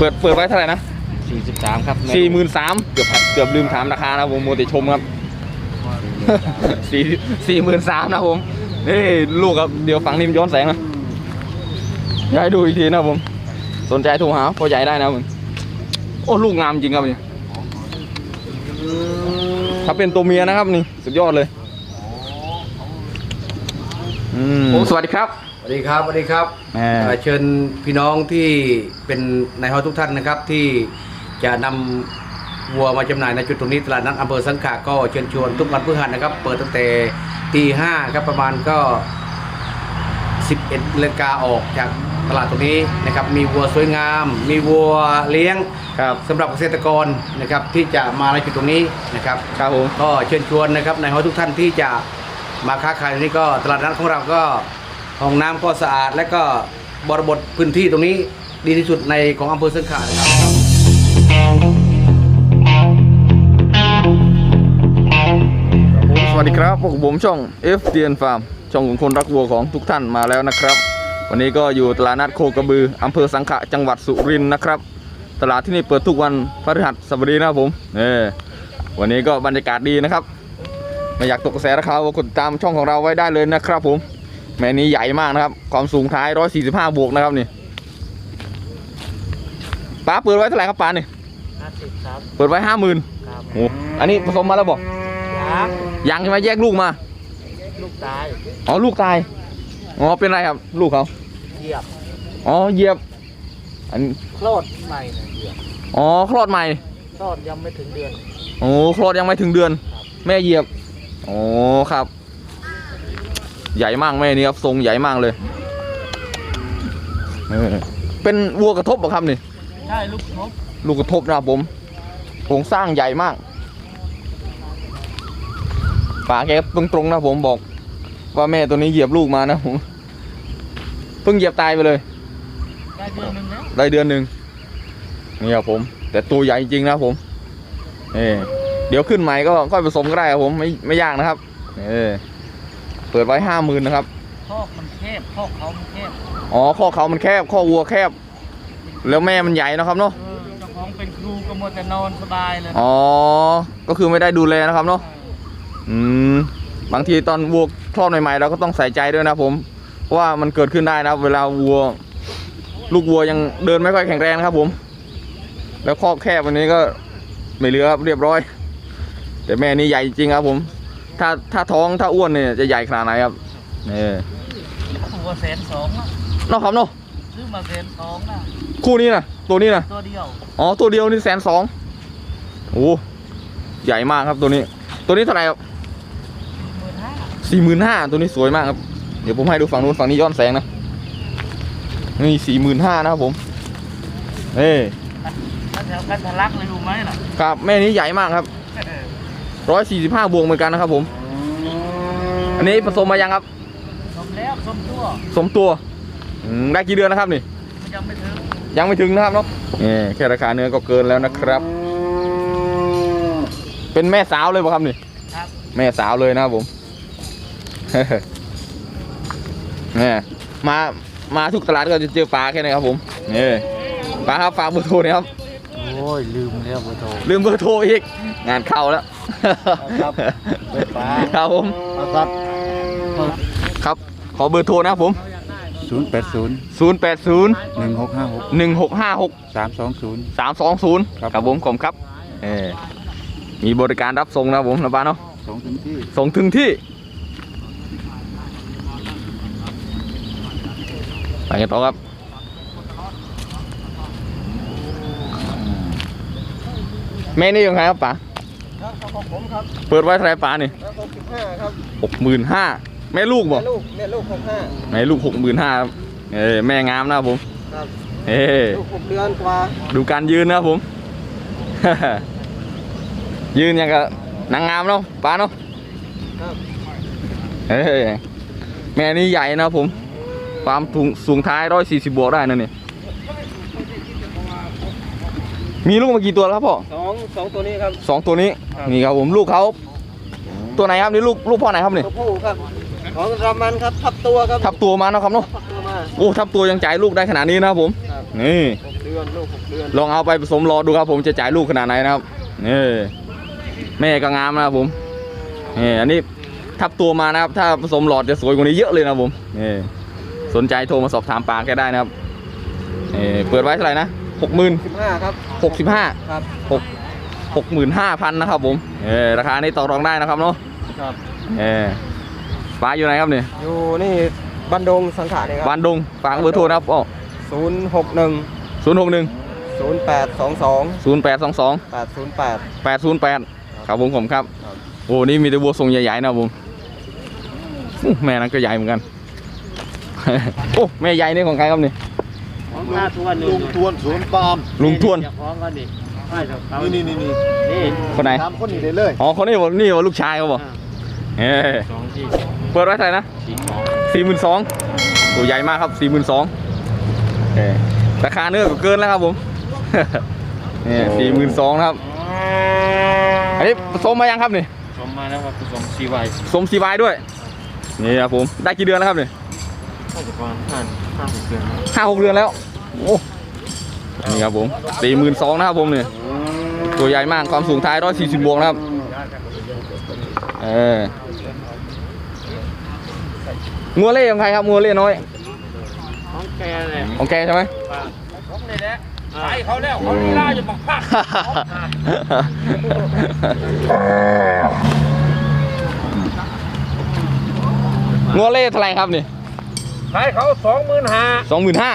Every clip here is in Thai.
เปิดเปิดไว้เท่าไหร่นะ43ครับสี่หมื่นสามเกือบเกือบลืมถามราคานะผมโมติชมครับสี่สี่หมื่นสามนะผมนี่ลูกครับเดี๋ยวฝั่งนี้มันย้อนแสงนะอยากให้ดูอีกทีนะผม สนใจโทรหาพ่อใหญ่ได้นะผมโอ้ลูกงามจริงครับนี่ถ้าเป็นตัวเมียนะครับนี่ สุดยอดเลย อืมผมสวัสดีครับ สวัสดีครับสวัสดีครับแหม่เอ่อเชิญพี่น้องที่เป็นนายฮอทุกท่านนะครับ ที่จะนำวัวมาจำหน่ายในจุดตรงนี้ตลาดนัดอำเภอสังขะก็เชิญชวนทุกวันพฤหัสนะครับ เปิดตั้งแต่ตีห้าครับประมาณก็ 11นาฬิกาออกจากตลาดตรงนี้นะครับ มีวัวสวยงาม มีวัวเลี้ยงครับสำหรับเกษตรกรนะครับที่จะมาในจุดตรงนี้นะครับ ครับผม ก็เชิญชวนนะครับในห้องทุกท่านที่จะมาค้าขายตรงนี้ก็ตลาดนัดของเราก็ ห้องน้ำก็สะอาดและก็บริบทพื้นที่ตรงนี้ดีที่สุดในของอำเภอสังขะนะครับสวัสดีครับพวกผมช่อง F d n Farm ช่องของคนรักวัวของทุกท่านมาแล้วนะครับ วันนี้ก็อยู่ตลาดนัดโคกระบืออำเภอสังขะจังหวัดสุรินทร์นะครับ ตลาดที่นี่เปิดทุกวันพฤหัสบดีนะครับผมเออวันนี้ก็บรรยากาศดีนะครับไม่อยากตกกระแสราคาก็กดตามช่องของเราไว้ได้เลยนะครับผม แม่นี้ใหญ่มากนะครับ ความสูงท้าย145บวกนะครับนี่ป้าเปิดไว้เท่าไหร่ครับป้านี่50ครับเปิดไว้ห้าหมื่นครับโอ้อันนี้ผสมมาแล้วบอกยักษ์ยังใช่ไหมแยกลูกมา ลูกตายอ๋อลูกตายอ๋อเป็นไรครับ ลูกเขาเหยียบอ๋อเหยียบ อันคลอดใหม่เนี่ยเหยียบอ๋อคลอดใหม่คลอดยังไม่ถึงเดือนโอ้คลอดยังไม่ถึงเดือน แม่เหยียบอ๋อครับ ใหญ่มากแม่นี่ครับทรงใหญ่มากเลยเออเป็นวัวกระทบเหรอครับนี่ใช่ลูกนกลูกกระทบนะครับผมโครงสร้างใหญ่มากป่าแกตรงๆนะผมบอก ว่าแม่ตัวนี้เหยียบลูกมานะผมเพิ่งเหยียบตายไปเลย ได้เดือนหนึงแล้วได้เดือนหนึ่งนี่ครับผม แต่ตัวใหญ่จริงนะครับผมเออเดี๋ยวขึ้นใหม่ก็ค่อยผสมก็ได้ครับผมไม่ไม่ยากนะครับ เออ เปิดไว้ห้าหมื่นนะครับคอกมันแคบคอกเขามันแคบอ๋อข้อเขามันแคบข้อวัวแคบ แล้วแม่มันใหญ่นะครับเนาะเออเจ้าของเป็นครูก็มัวแต่นอนสบายเลยอ๋อก็คือไม่ได้ดูแลนะครับเนาะอืมบางทีตอนวัวคลอดใหม่ๆเราก็ต้องใส่ใจด้วยนะผมเพราะว่ามันเกิดขึ้นได้นะครับเวลาวัว ลูกวัวยังเดินไม่ค่อยแข็งแรงนะครับผม แล้วข้อแคบวันนี้ก็ไม่เหลือครับเรียบร้อย แต่แม่นี่ใหญ่จริงครับผม ถ้าถ้าท้องถ้าอ้วนเนี่ยจะใหญ่ขนาดไหนครับนี่ตัวแสนสองอะเนอกครับเนาะซื้อมาแสนสองอะคู่นี้นะตัวนี้นะตัวเดียวอ๋อตัวเดียวนี่แสนสองโอ้ใหญ่มากครับตัวนี้ ตัวนี้เท่าไหร่ครับหมื่นห้าสี่หมื่นห้าตัวนี้สวยมากครับเดี๋ยวผมให้ดูฝั่งนู้นฝั่งนี้ย้อนแสงนะนี่สี่หมื่นห้านะครับผมเอ้ถ้าแถวกันทะลักเลยรู้ไหมล่ะครับแม่นี้ใหญ่มากครับ ร้อยสี่สิบห้าบวกเหมือนกันนะครับผม อันนี้ผสมมายังครับ สมแล้วสมตัวสมตัวอืมได้กี่เดือนนะครับนี่มันยังไม่ถึงยังไม่ถึงนะครับเนาะนี่แค่ราคาเนื้อก็เกินแล้วนะครับ เป็นแม่สาวเลยป่ะครับนี่ ครับแม่สาวเลยนะครับผมเนี่ยมา มาทุกตลาดก็จะเจอปลาแค่นี้ครับผม นี่ปลาครับฝากเบอร์โทรหนะครับ โอ้ยลืมแล้วเบอร์โทรลืมเบอร์โทรอีก งานเข้าแล้ว ครับเบอร์ฟ้าครับผมครับครับ ขอเบอร์โทรนะครับผมศูนย์แปดศูนย์080หนึ่งหกห้าหก1656สามสองศูนย์320ครับครับผมผมครับเออมีบริการรับส่งนะครับผมนะบ้านเนาะสองถึงที่ส่งถึงที่ไปกันต่อครับแม่นี่ยังไงครับป๋า ครับของผมครับเปิดไว้เท่าไหรป๋านี่แล้วหกสิบห้าครับหกหมื่นห้าแม่ลูกบ่ลูกเนี่ยลูกหกห้าแม่ลูกหกหมื่นห้าเออแม่งามนะครับผมครับเฮ้ลูกหกเดือนกว่าดูการยืนนะครับผม ยืนอย่างกับนางงามเนาะป๋าเนาะครับเฮ้ยแม่นี่ใหญ่นะครับผมความสูงสูงท้ายร้อยสี่สิบบวกได้นะเนี่ย มีลูกมากี่ตัวแล้วครับพ่อสองสองตัวนี้ครับ สองตัวนี้ ครับ นี่ครับผมลูกเขาตัวไหนครับนี่ลูกลูกพ่อไหนครับนี่ตัวผู้ครับ ของรามันครับทับตัวครับทับตัวมาเนาะครับเนาะทับตัวมาโอ้ทับตัวยังจ่ายลูกได้ขนาดนี้นะครับผมครับนี่หกเดือนอนลูกหกเดือนลองเอาไปผสมรอดูครับ ผมจะจ่ายลูกขนาดไหนนะครับนี่แม่ก็งามนะครับผมนี่อันนี้ทับตัวมานะครับ ถ้าผสมหลอดจะสวยกว่านี้เยอะเลยนะครับผมนี่สนใจโทรมาสอบถามปลาแกได้นะครับนี่เปิดไว้เท่าไหร่นะ หกหมื่นสิบห้าครับหกสิบห้าครับหกหกหมื่นห้าพันนะครับผมเออราคานี้ต่อรองได้นะครับเนาะครับเออปลาอยู่ไหนครับเนี่ยอยู่นี่บันดงสังขารนี่ครับบ้านดงฝากเบอร์โทรนะครับอ๋อศูนย์หกหนึ่งศูนย์หกหนึ่งศูนย์แปดสองสองศูนย์แปดสองสองแปดศูนย์แปดแปดศูนย์แปดครับผมผมครับครับโอ้นี่มีแต่วัวทรงใหญ่ๆนะครับผมอู้แม่นั้นก็ใหญ่เหมือนกันโอ้แม่ใหญ่นี่ของใครครับนี่ หน้าทวนลุงทวนสวนปาล์มลุงทวนจะฟ้องกันดิไม่หรอกเขานี่นี่นี่นี่นี่คนไหนตามคนนี้ได้เลยอ๋อคนนี้บอกนี่ว่าลูกชายเขาบอกเออสองที่เปิดไว้เท่าไหร่นะสี่สองสี่หมื่นสองตัวใหญ่มากครับสี่หมื่นสองราคาเนื้อก็เกินแล้วครับผมนี่สี่หมื่นสองนะครับ อันนี้ผสมมายังครับนี่สมมาแล้วว่าผสมซีไวสมซีวายด้วย นี่ครับผม ได้กี่เดือนแล้วครับนี่ น่าจะประมาณห้าห้าหกเดือนห้าหกเดือนแล้วโอ้นี่ครับผมสี่หมื่นสองนะครับผมนี่ตัวใหญ่มากความสูงท้ายร้อยสี่สิบบวกนะครับเอองัวเล่ของใครครับงัวเล่น้อยของแกเลยของแกใช่ไหมของนี่แหละใช่เขาแล้วเขาลีลาจะบักพักงัวเล่เท่าไหร่ครับนี่ ขายเขาสองหมื่นห้าสองหมื่นห้า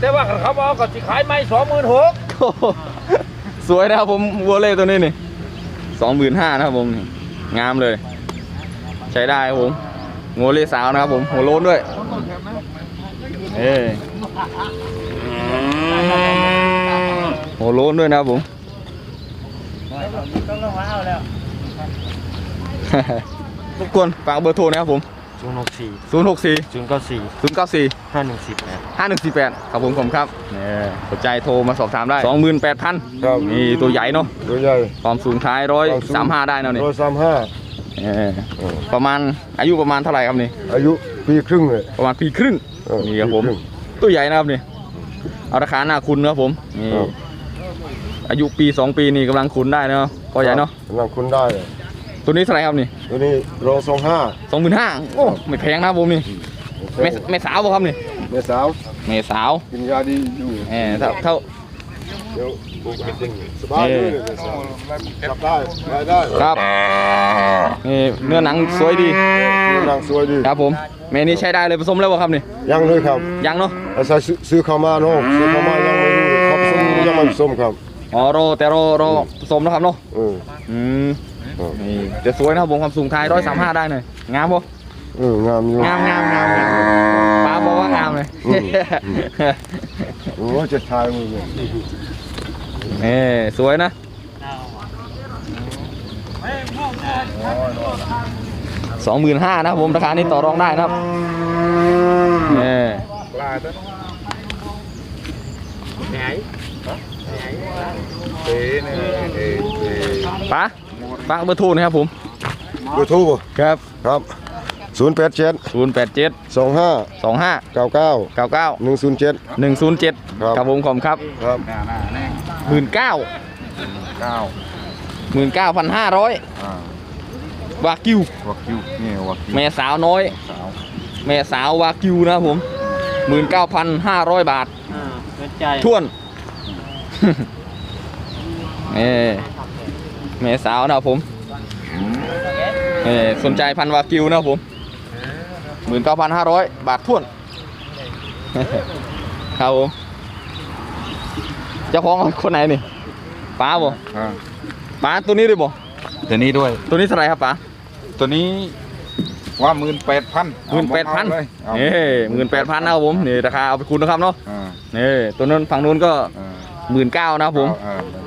แต่ว่าเขาบอกก็สิขายไม่สองหมื่นหกสวยนะครับผมวัวเล่ตัวนี้นี่สองหมื่นห้านะครับผมนี่งามเลย ใช้ได้ครับผมงัวเล่สาวนะครับผมหัวโล้นด้วยเอ้หัวโล้นด้วยนะครับผมต้องมาเอาแล้วรบกวนฝากเบอร์โทรนะครับผม ศูนย์หกสี่0 6 4ศูนย์เก้าสี่0 9 4ห้าหนึ่งสิบแปด5 1 4 8ครับผมผมครับนี่สนใจโทรมาสอบถามได้28,000ครับนี่ตัวใหญ่เนาะตัวใหญ่ความสูงท้ายร้อยสามห้าได้เนาะนี่ร้อยสามห้าเออประมาณอายุประมาณเท่าไหร่ครับนี่ อายุปีครึ่งเลยประมาณปีครึ่งเออนี่ครับผมปีครึ่งตัวใหญ่นะครับนี่เอาราคาหน้าคุณนะครับผมนี่ครับอายุปีสองปีนี่กำลังคุณได้เนาะก็ใหญ่เนาะกำลังคุณได้เลย ตัวนี้เท่าไหร่ครับนี่ตัวนี้โลสองห้าสองหมื่นห้าโอ้ไม่แพงนะครับผมนี่แม่แม่สาวบ่ครับนี่แม่สาวแม่สาวกินยาดีอยู่เออเท่าเท่าเดี๋ยวสบายเลยแม่สาวจับได้ได้ได้ครับนี่เนื้อหนังสวยดีนางสวยดีครับผมแม่นี้ใช้ได้เลยผสมแล้วบ่ครับนี่ยังเลยครับยังเนาะอาศัยซื้อซื้อเข้ามาเนาะซื้อเข้ามายังไม่รู้เลยครับผสมยังไม่ผสมครับอ๋อรอแต่รอรอผสมนะครับเนาะเอออืมเออ นี่จะสวยนะครับผมความสูงท้ายร้อยสามห้าได้หน่อยงามบ่เอองามอยู่งามงามงามงามป้าบอกว่างามเลยอืมโอ้จะทายมือเลยนี่สวยนะสองหมื่นห้านะครับผมราคานี้ต่อรองได้นะครับนี่ไหนป้าฟังเบอร์โทรนะครับผมเบอร์โทรครับครับศูนย์แปดเจ็ดศูนย์แปดเจ็ดสองห้าสองห้าเก้าเก้าเก้าเก้าหนึ่งศูนย์เจ็ดหนึ่งศูนย์เจ็ดครับครับผมขอบคุณครับครับหมื่นเก้าเก้าหมื่นเก้าพันห้าร้อยอ่าวากิววักคิวนี่วักคิวแม่สาวน้อยสาวแม่สาววากิวนะครับผมหมื่นเก้าพันห้าร้อยบาทอ่าสนใจท่วนเอ่ แม่สาวนะครับผมเอ่สนใจพันวากิวนะครับผมหมื่นเก้าพันห้าร้อยบาทท่วนครับผมเจ้าของคนไหนนี่ป้าบ่อ่าป้าตัวนี้ด้วยบ่ตัวนี้ด้วย ตัวนี้เท่าไหร่ครับป้าตัวนี้ว่าหมื่นแปดพันหมื่นแปดพันเอ้หมื่นแปดพันนะครับผมนี่ราคาเอาไปคูณนะครับเนาะอ่านี่ตัวนั้นฝั่งนู้นก็อ่าหมื่นเก้านะครับผม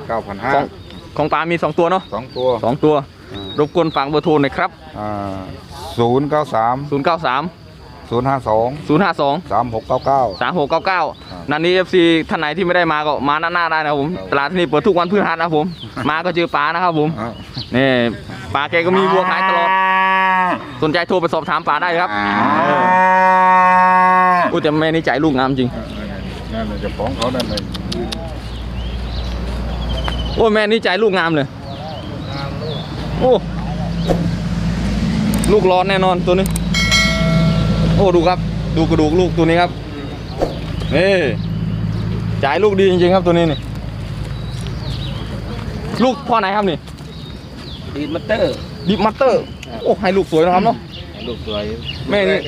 เก้าพันห้า ของของป้ามีสองตัวเนาะสองตัวสองตัวอ่ารบกวนฝากเบอร์โทรหน่อยครับอ่าศูนย์เก้าสาม0 9 3 ศูนย์ห้าสอง0 5 2 สามหกเก้าเก้า 3 6 9ครับ9นันนี้ FC ท่านไหนที่ไม่ได้มาก็มาหน้าๆได้นะครับผมครับตลาดที่นี่เปิดทุกวันพฤหัสนะครับผม มาก็เจอปลานะครับผมอ่านี่ปลาแกก็มีวัวขายตลอด สนใจโทรไปสอบถามปลาได้ครับเอออู้แต่แม่นี่ใจลูกงามจริง นั่นเลยเจะฟ้าของเขานั่นเลย โอ้แม่นี่ใจลูกงามเลยโอ้ลูกร้อนแน่นอนตัวนี้ โอ้ดูครับ ดูกระดูกลูกตัวนี้ครับนี่จ่ายลูกดีจริงๆครับตัวนี้นี่ลูกพ่อไหนครับนี่ดีมัตเตอร์ดิฟมัตเตอร์โอ้ให้ลูกสวยนะครับเนาะลูกสวยแม่นี่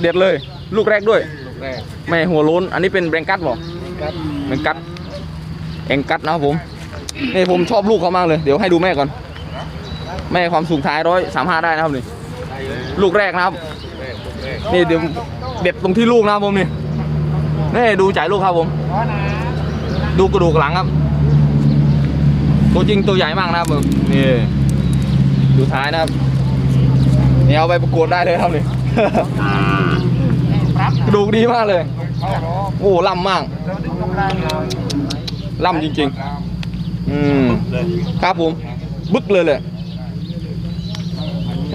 เด็ดเลย ลูกแรกด้วยลูกแรกแม่หัวโล้นอันนี้เป็นแบงกัตบอกครับแบงกัตแองกัตนะครับผม นี่ผมชอบลูกเขามากเลย เดี๋ยวให้ดูแม่ก่อน แม่ความสูงท้ายร้อยสามห้าได้นะครับนี่ ลูกแรกนะครับ นี่เดี๋ยวเด็ดตรงที่ลูกนะครับผมนี่นี่ดูจ่ายลูกครับผม ดูกระดูกหลังครับ ตัวจริงตัวใหญ่มากนะครับผมนี่ดูท้ายนะครับนี่เอาไปประกวดได้เลยครับนี่กระดูกดีมากเลย โอ้ล่ำมากล่ำจริงๆ อืมครับผม บึกเลยเลย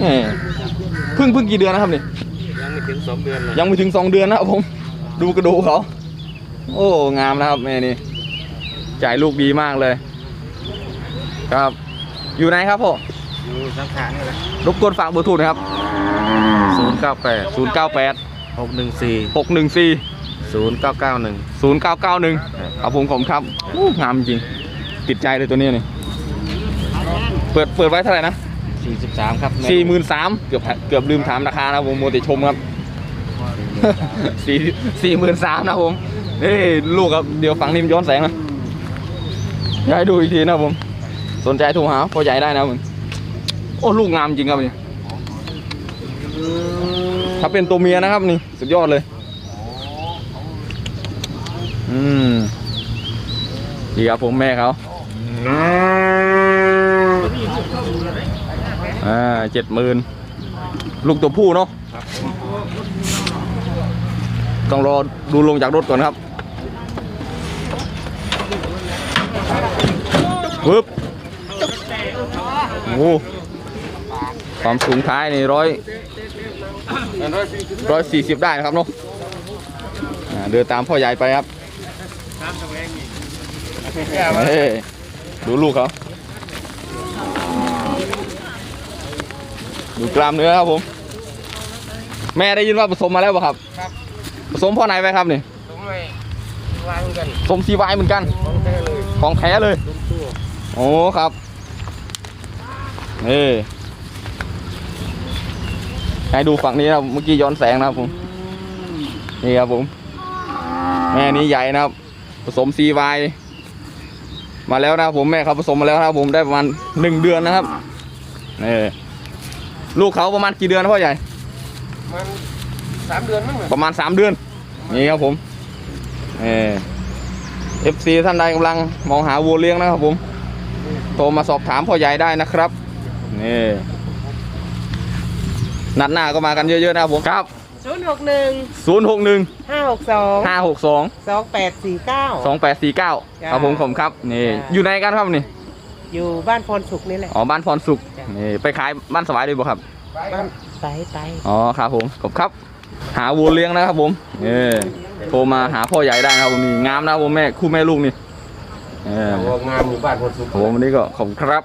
แหมเพิ่งเพิ่งกี่เดือนนะครับนี่ ยังไม่ถึงสองเดือนเลยยังไม่ถึงสองเดือนนะครับผม ดูกระดูกเขา โอ้ งามนะครับแม่นี่จ่ายลูกดีมากเลย ครับ อยู่ไหนครับพ่ออยู่สังขารนี่แหละรบกวนฝากเบอร์โทรหนะครับ ศูนย์เก้าแปด0 9 8 หกหนึ่งสี่6 1 4 ศูนย์เก้าเก้าหนึ่ง 0 9 9 1ครับผมผมครับโอ้งามจริง ติดใจเลยตัวนี้นี่เปิดเปิดไว้เท่าไหร่นะสี่สิบสามครับสี่หมื่นสามเกือบเกือบลืมถามราคานะผมโมติชมครับสี่สี่หมื่นสามนะผมนี่ลูกครับเดี๋ยวฝั่งนี้มันย้อนแสงนะอยากให้ดูอีกทีนะผม สนใจโทรหาพ่อใหญ่ได้นะผมโอ้ลูกงามจริงครับนี่ถ้าเป็นตัวเมียนะครับนี่สุดยอดเลย อืมดีครับผมแม่เขา อ่าเจ็ดหมื่นลูกตัวผู้เนาะต้องรอดูลงจากรถก่อนครับปึ๊บโอ้ความสูงท้ายนี่ร้อยร้อยสี่สิบได้นะครับเนาะเดินตามพ่อใหญ่ไปครับ ดูลูกเขาดูกล้ามเนื้อครับผม แม่ได้ยินว่าผสมมาแล้วป่ะครับ ครับ ผสมพ่อไหนไปครับนี่ผมไม่วางกันผสมซีไวเหมือนกัน ของแท้เลยของแท้เลยโอ้ครับนี่ให้ดูฝั่งนี้นะครับเมื่อกี้ย้อนแสงนะครับผมนี่ครับผม แม่นี้ใหญ่นะครับ ผสมซีไว มาแล้วนะครับผมแม่เขาผสมมาแล้วนะครับผมได้ประมาณหนึ่งเดือนนะครับนี่ลูกเขาประมาณกี่เดือนนะพ่อใหญ่มันสามเดือนมั้งเนี่ยประมาณ3เดือนนี่ครับผมเอฟซีท่านใดกำลังมองหาวัวเลี้ยงนะครับผมโทรมาสอบถามพ่อใหญ่ได้นะครับนี่นัดหน้าก็มากันเยอะๆนะครับผมครับ ศูนย์หกหนึ่ง061ห้าหกสอง562สองแปดสี่เก้า2849ครับผมผมครับนี่อยู่ไหนกันครับนี่อยู่บ้านพรสุขนี่แหละ อ๋อบ้านพรสุขนี่ไปขายบ้านสวายเลยบ่ครับบ้านไปไปอ๋อครับผมขอบครับ หาวัวเลี้ยงนะครับผมเออโทรมาหาพ่อใหญ่ได้นะครับผมนี่งามนะครับผมแม่คู่แม่ลูกนี่เออ งามหมู่บ้านคนสุข ผมวันนี้ก็ขอบคุณครับ